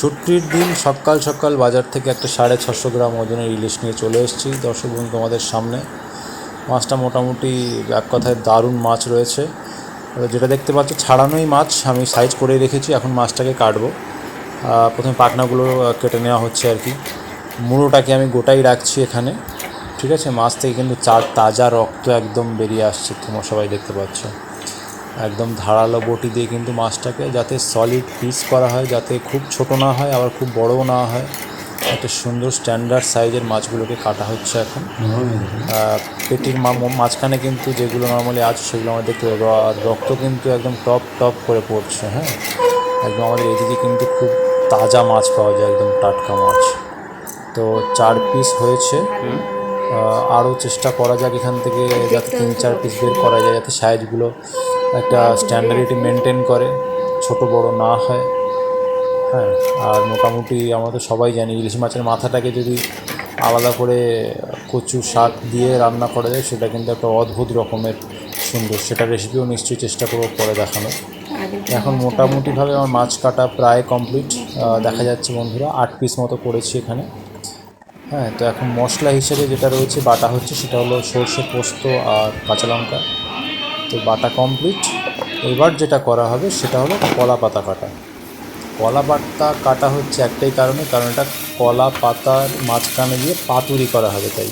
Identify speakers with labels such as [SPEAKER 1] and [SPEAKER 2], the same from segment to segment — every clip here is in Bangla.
[SPEAKER 1] ছুটির দিন সকাল সকাল বাজার থেকে একটা সাড়ে ছশো গ্রাম ওজনের ইলিশ নিয়ে চলে এসেছি। দর্শক বন্ধু, তোমাদের সামনে মাছটা মোটামুটি এক কথায় দারুণ মাছ রয়েছে। যেটা দেখতে পাচ্ছ, ছাড়ানোই মাছ, আমি সাইজ করে রেখেছি, এখন মাছটাকে কাটবো। প্রথমে পাখনাগুলো কেটে নেওয়া হচ্ছে আর কি। মুড়োটাকে আমি গোটাই রাখছি এখানে। ঠিক আছে, মাছ থেকে কিন্তু চার তাজা রক্ত একদম বেরিয়ে আসছে, তোমরা সবাই দেখতে পাচ্ছ। একদম ধারালো বটি দিয়ে কিন্তু মাছটাকে যাতে সলিড পিস করা হয় যাতে খুব ছোট না হয় আবার খুব বড়ও না হয়। একটা সুন্দর স্ট্যান্ডার্ড সাইজের মাছগুলোকে কাটা হচ্ছে এখন। পেটির মা- মাঝখানে কিন্তু যেগুলো নর্মালি আছে সেগুলো আমরা দেখতে পাবো। আর রক্ত কিন্তু একদম টপ টপ করে পড়ছে হ্যাঁ? একদম আমাদের এদিকে কিন্তু খুব তাজা মাছ পাওয়া যায় একদম টাটকা মাছ। তো চার পিস হয়েছে। আরও চেষ্টা করা যাক এখান থেকে যাতে তিন চার পিস বের করা যায় যাতে সাইজগুলো একটা স্ট্যান্ডার্ডিটি মেনটেন করে, ছোট বড় না হয়। হ্যাঁ আর মোটামুটি আমরা তো সবাই জানি ইলিশ মাছের মাথাটাকে যদি আলাদা করে কচু শাক দিয়ে রান্না করা যায়, সেটা কিন্তু একটা অদ্ভুত রকমের সুন্দর। সেটা রেসিপিও নিশ্চয়ই চেষ্টা করব পরে দেখানোর। এখন মোটামুটিভাবে আমার মাছ কাটা প্রায় কমপ্লিট দেখা যাচ্ছে বন্ধুরা, আট পিস মতো করেছি এখানে। হ্যাঁ তো এখন মশলা হিসেবে যেটা রয়েছে, বাটা হচ্ছে, সেটা হলো সর্ষে পোস্ত আর কাঁচা লঙ্কা। তো বাটা কমপ্লিট এবার যেটা করা হবে, সেটা হলো কলা পাতা কাটা। কলা পাতা কাটা হচ্ছে একটাই কারণে, কারণ এটা কলা পাতার মাঝখানে দিয়ে পাতুরি করা হবে তাই।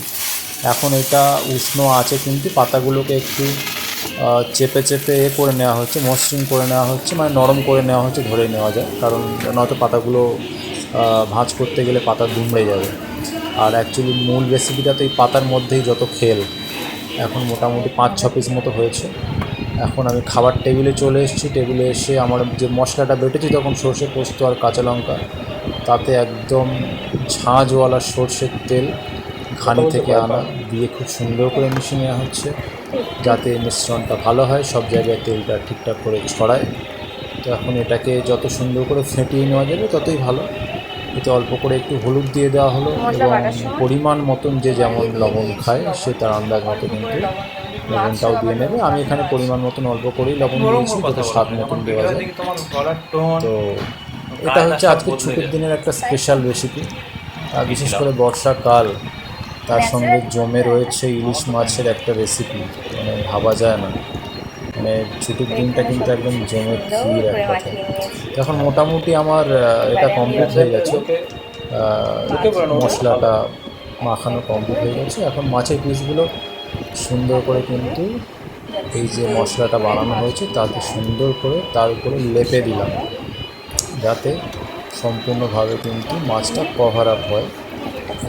[SPEAKER 1] এখন এটা উষ্ণ আছে কিন্তু পাতাগুলোকে একটু চেপে চেপে এ করে নেওয়া হচ্ছে, মসৃণ করে নেওয়া হচ্ছে মানে নরম করে নেওয়া হচ্ছে, ধরে নেওয়া যায়। কারণ নয়তো পাতাগুলো ভাঁজ করতে গেলে পাতা দুমড়ে যাবে। আর অ্যাকচুয়ালি মূল রেসিপিটা তো এই পাতার মধ্যেই যত খেল এখন মোটামুটি পাঁচ ছ পিস মতো হয়েছে। এখন আমি খাবার টেবিলে চলে এসেছি। টেবিলে এসে আমার যে মশলাটা বেটেছি তখন সর্ষে পোস্ত আর কাঁচা লঙ্কা। তাতে একদম ঝাঁঝওয়ালা সর্ষের তেল ঘানি থেকে আনা দিয়ে খুব সুন্দর করে মিশিয়ে নেওয়া হচ্ছে। যাতে মিশ্রণটা ভালো হয় সব জায়গায় তেলটা ঠিকঠাক করে ছড়ায়। তো এখন এটাকে যত সুন্দর করে ফেটিয়ে নেওয়া যাবে ততই ভালো। এতে অল্প করে একটু হলুদ দিয়ে দেওয়া হলো এবং পরিমাণ মতন যে যেমন লবণ খায় সে তার আন্দাজ মতো কিন্তু লবণটাও দিয়ে নেবে। আমি এখানে পরিমাণ মতন অল্প করেই লবণ দিয়েছি যাতে স্বাদ মতন দেওয়া যায় তো এটা হচ্ছে আজকে ছুটির দিনের একটা স্পেশাল রেসিপি আর বিশেষ করে বর্ষাকাল তার সঙ্গে জমে রয়েছে ইলিশ মাছের একটা রেসিপি মানে ভাবা যায় না। মানে ছুটির দিনটা কিন্তু একদম জমে ক্ষীর এক এখন মোটামুটি আমার এটা কমপ্লিট হয়ে গেছে। মশলাটা মাখানো কমপ্লিট হয়ে গেছে। এখন মাছের পিসগুলো সুন্দর করে কিন্তু এই যে মশলাটা বানানো হয়েছে তাতে সুন্দর করে তার উপরে লেপে দিলাম। যাতে সম্পূর্ণভাবে কিন্তু মাছটা কভার আপ হয়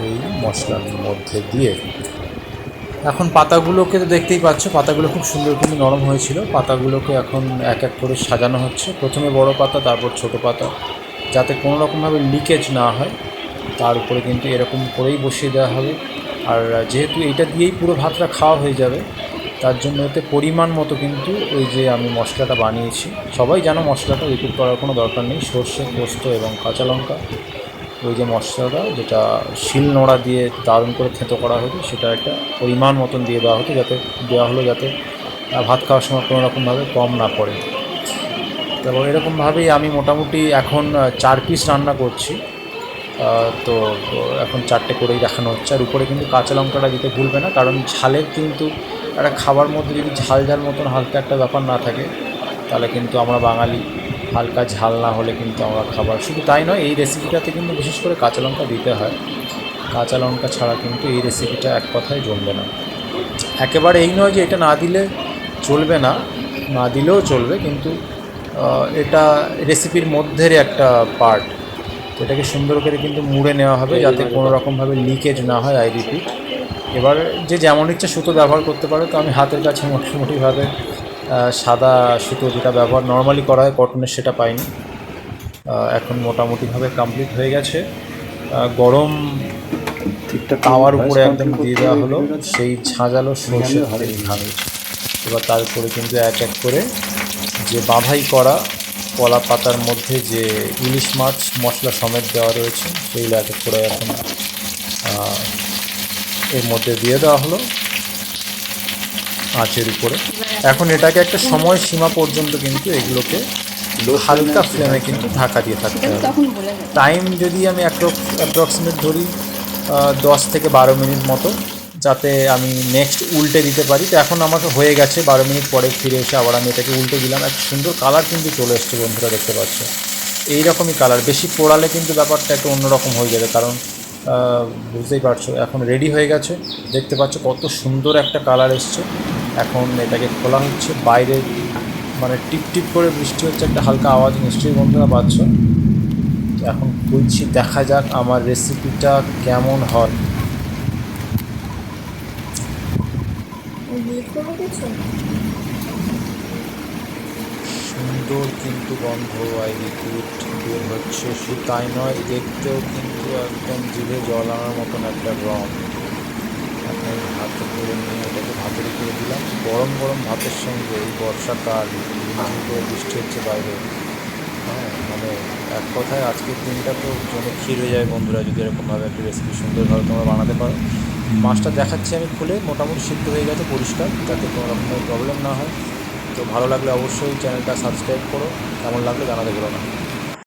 [SPEAKER 1] এই মশলার মধ্যে দিয়ে। এখন পাতাগুলোকে তো দেখতেই পাচ্ছ, পাতাগুলো খুব সুন্দর কিন্তু নরম হয়েছিল। পাতাগুলোকে এখন এক এক করে সাজানো হচ্ছে। প্রথমে বড় পাতা, তারপর ছোট পাতা। যাতে কোনো রকমভাবে লিকেজ না হয়, তার উপরে কিন্তু এরকম করেই বসিয়ে দেওয়া হবে। আর যেহেতু এটা দিয়েই পুরো ভাতটা খাওয়া হয়ে যাবে, তার জন্য এতে পরিমাণ মতো কিন্তু ওই যে আমি মশলাটা বানিয়েছি। সবাই জানো মশলাটা, রিপিট করার কোনো দরকার নেই। সর্ষে, পোস্ত এবং কাঁচা লঙ্কা। ওই যে মশলাটা যেটা শিল নোড়া দিয়ে দারুণ করে থেঁতো করা হতো, সেটা একটা পরিমাণ মতন দিয়ে দেওয়া হতো যাতে, দেওয়া হলো যাতে ভাত খাওয়ার সময় কোনো রকমভাবে কম না পড়ে। তো এরকমভাবেই আমি মোটামুটি এখন চার পিস রান্না করছি। তো তো এখন চারটে করেই দেখানো হচ্ছে। আর উপরে কিন্তু কাঁচা লঙ্কাটা দিতে ভুলবে না, কারণ ঝালের কিন্তু একটা খাবার মধ্যে যদি ঝাল ঝাল মতন হালকা একটা ব্যাপার না থাকে, তাহলে কিন্তু আমরা বাঙালি হালকা ঝাল না হলে কিন্তু আমরা খাবার, শুধু তাই নয়, এই রেসিপিটাতে কিন্তু বিশেষ করে কাঁচা লঙ্কা দিতে হয়। কাঁচা লঙ্কা ছাড়া কিন্তু এই রেসিপিটা এক কথায় জমবে না। একেবারে এই নয় যে এটা না দিলে চলবে না না দিলেও চলবে, কিন্তু এটা রেসিপির মধ্যের একটা পার্ট এটাকে সুন্দর করে কিন্তু মুড়ে নেওয়া হবে যাতে কোনো রকমভাবে লিকেজ না হয় আই রিপিট এবার যে যেমন ইচ্ছা সুতো ব্যবহার করতে পারে, তো আমি হাতের কাছে মোটামুটিভাবে সাদা সুতো যেটা ব্যবহার নর্মালি করা হয় কটনের সেটা পাইনি। এখন মোটামুটিভাবে কমপ্লিট হয়ে গেছে। গরম তাওয়ার উপরে একদম দিয়ে দেওয়া হলো। সেই ঝাঁঝালো সর্ষে তেল ঘামিয়েছে এবার তারপরে কিন্তু এক এক করে যে বাঁধাই করা কলা পাতার মধ্যে যে ইলিশ মাছ মশলা সমেত দেওয়া রয়েছে সেইগুলো এক এক করে এখন এর মধ্যে দিয়ে দেওয়া হলো। আঁচের উপরে। এখন এটাকে একটা সময় সীমা পর্যন্ত কিন্তু এগুলোকে হালকা ফ্লেমে কিন্তু ঢাকা দিয়ে থাকতে হবে।
[SPEAKER 2] তখন বলে দেবে।
[SPEAKER 1] টাইম যদি আমি অ্যাপ্রক্সিমেট ধরি দশ থেকে বারো মিনিট মতো যাতে আমি নেক্সট উল্টে দিতে পারি। তো এখন আমার হয়ে গেছে বারো মিনিট পরে ফিরে এসে আবার আমি এটাকে উল্টে দিলাম। এক সুন্দর কালার কিন্তু চলে এসছে বন্ধুরা দেখতে পাচ্ছ। এই রকমই কালার। বেশি পোড়ালে কিন্তু ব্যাপারটা একটু অন্যরকম হয়ে যাবে কারণ বুঝতেই পারছ এখন রেডি হয়ে গেছে। দেখতে পাচ্ছ কত সুন্দর একটা কালার এসছে। এখন এটাকে খোলা হচ্ছে। বাইরে মানে টিপ টিপ করে বৃষ্টি হচ্ছে একটা হালকা আওয়াজ নিশ্চয়ই বন্ধুরা পাচ্ছ। এখন খুলছি দেখা যাক আমার রেসিপিটা কেমন হয়। সুন্দর কিন্তু গন্ধ আর লিকুইড বের হচ্ছে। শুধু তাই নয় দেখতেও কিন্তু একদম জিভে জল আনার মতন একটা রং এখন আমি হাতে করে নিয়ে এটাকে ভাতের করে দিলাম গরম গরম ভাতের সঙ্গে এই বর্ষাকাল ঝিমঝিম বৃষ্টি হচ্ছে বাইরে। হ্যাঁ মানে এক কথায় আজকের দিনটা তো জমে ক্ষীর হয়ে যায় বন্ধুরা, যদি এরকমভাবে একটা রেসিপি সুন্দরভাবে তোমরা বানাতে পারো। মাছটা দেখাচ্ছি আমি খুলে, মোটামুটি সিদ্ধ হয়ে গেছে, পরিষ্কার, যাতে কোনো রকমের প্রবলেম না হয়। তো ভালো লাগলে অবশ্যই চ্যানেলটা সাবস্ক্রাইব করো, কেমন লাগলে জানাতে ভুলো না।